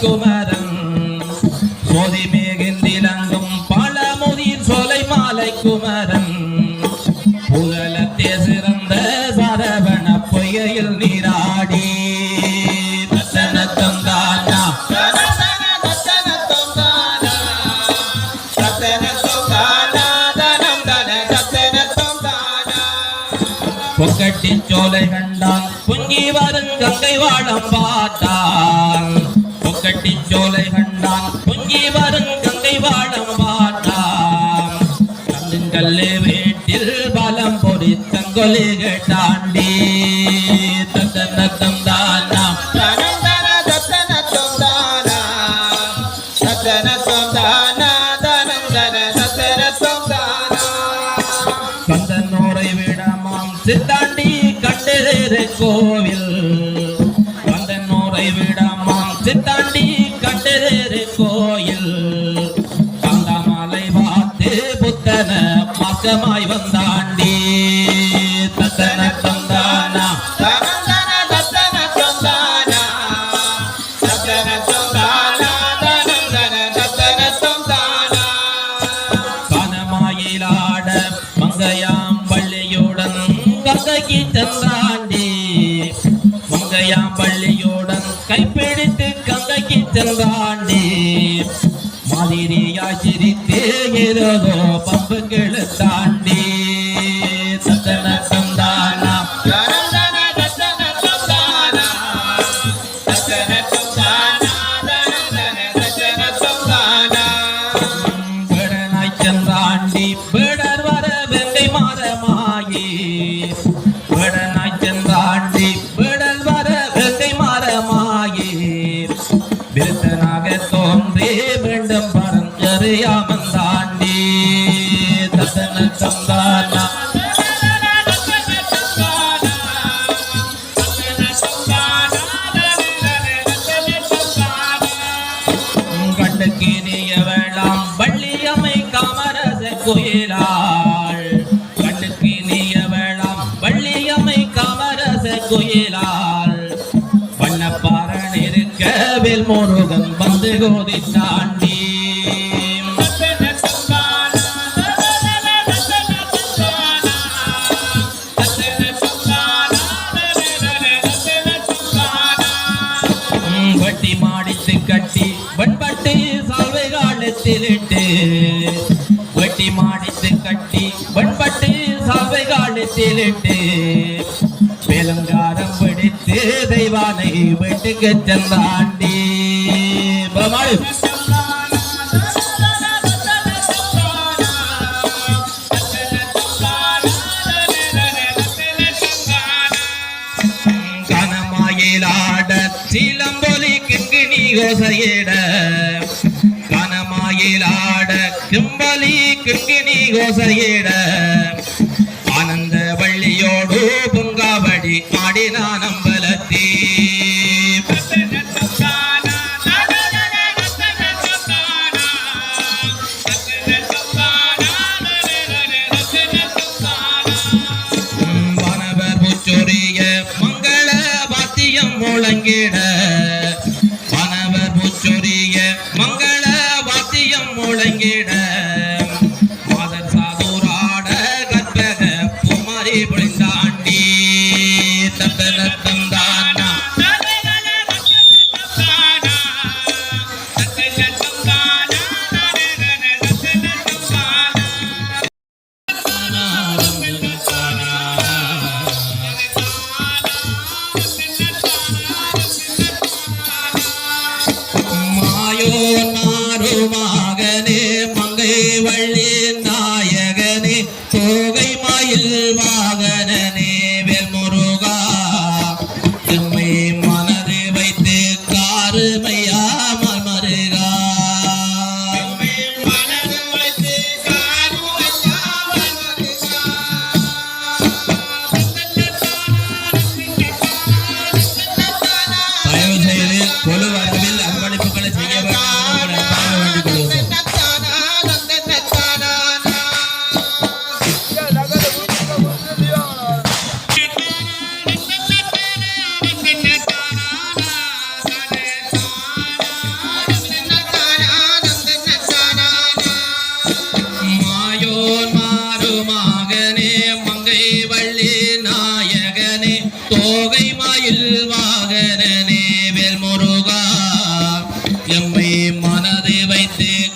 குமரன். சோதி மேகந்திலங்கும் பழமுதிர் சோலை மாலை குமரன். புகழத்தே சிறந்த சரவண பொய்கையில் நீராடி. தத்தன தந்தானா பொக்கட்டி சோலை கண்டான் சோலை கண்டான் பொங்கி வரும் கங்கை வாழம் பார்த்தான் கல்லுங்கல்லே வீட்டில் பலம் பொறி தங்கொலி கேட்டாண்டி மாக்கமாய் வந்தாண்டே. தத்தன தந்தானா கனமாயிலாட மங்கையாம் பள்ளியுடன் கங்கைக்கு சென்றாண்டி. மங்கையாம் பள்ளியுடன் கைப்பிடித்து கங்கைக்கு சென்றாண்டி. மாதிரியா சிரித்து ஏதோ பம்புகளை தாண்டி தத்தன தந்தானா கண்ணுக்கு காமரச குயிலாள் கண்ணுக்கு நீய காமரச குயிலாள் வண்ணப்பாரன் இருக்க வேல் முருகன் வந்து கோதி காலத்திலிட்டு வேலங்காரம் பிடித்து தெய்வானை வீட்டுக்கு சென்றாண்டி. பலமாடு கனமாயிலாட சிலம்பொலி கிங்கிணி கோசையிட. கனமாயிலாட கிம்பலி கிங்கிணி கோசையிட. பொங்காவடி ஆடினான்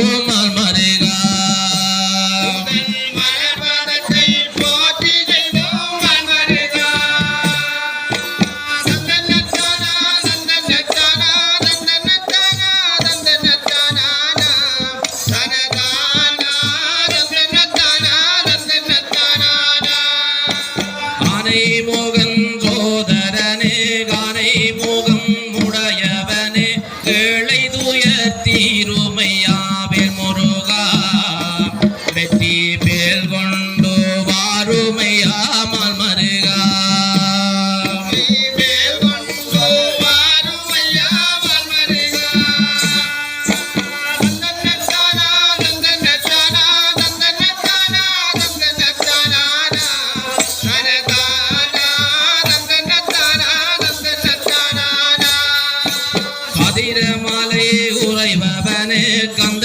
Amen. ஆசிரமாலையே உரைபவனே கந்த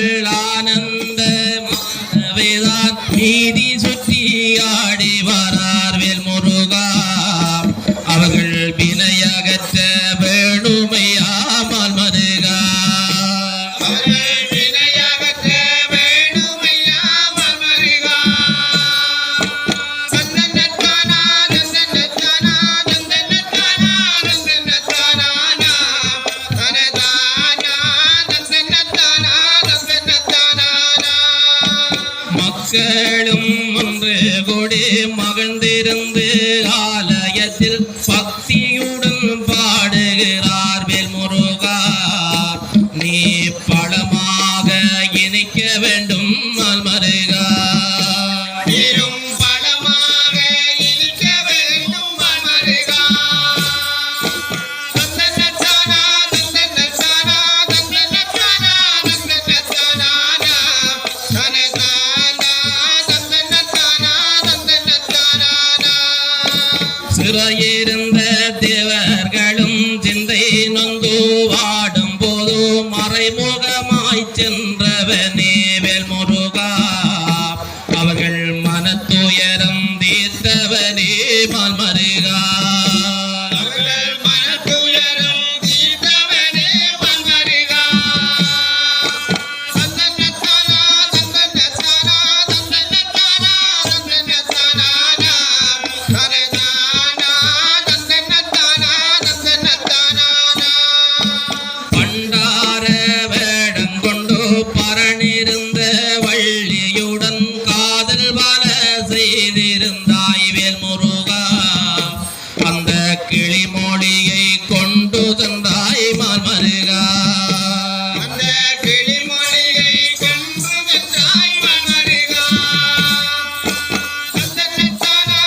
பழமாக இணைக்க வேண்டும் மல்மருகா பெரும் பழமாக இணைக்க வேண்டும் மல்மருகா சிறையிருந்த தேவ கிளிமொழியை கொண்டு தந்தாய் மருகா அந்த கிளிமொழியை கொண்டு தந்தாய் மருகா தந்தனத்தானா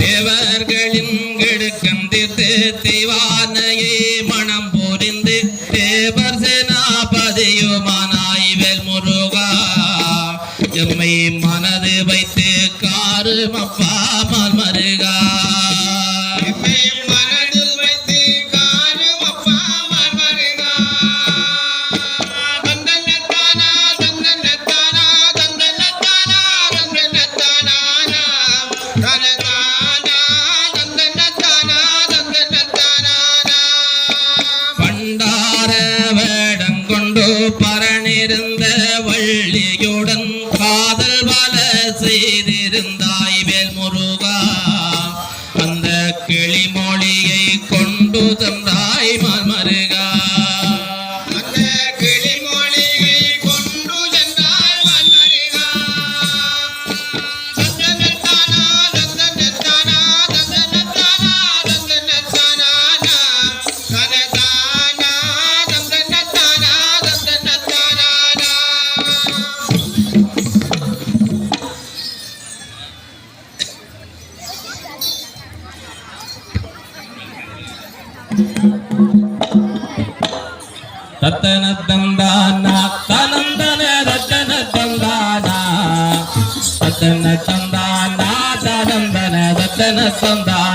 தேவர்களின் கெடுக்கந்தி தேத்தி বাপ্পা கிளிமொழியை கொண்டு தந்தாய் ರತನ ತಂದಾನ ತನಂದನ ರತನ ತಂದಾನ ರತನ ತಂದಾನ ತನಂದನ ರತನ ತಂದಾನ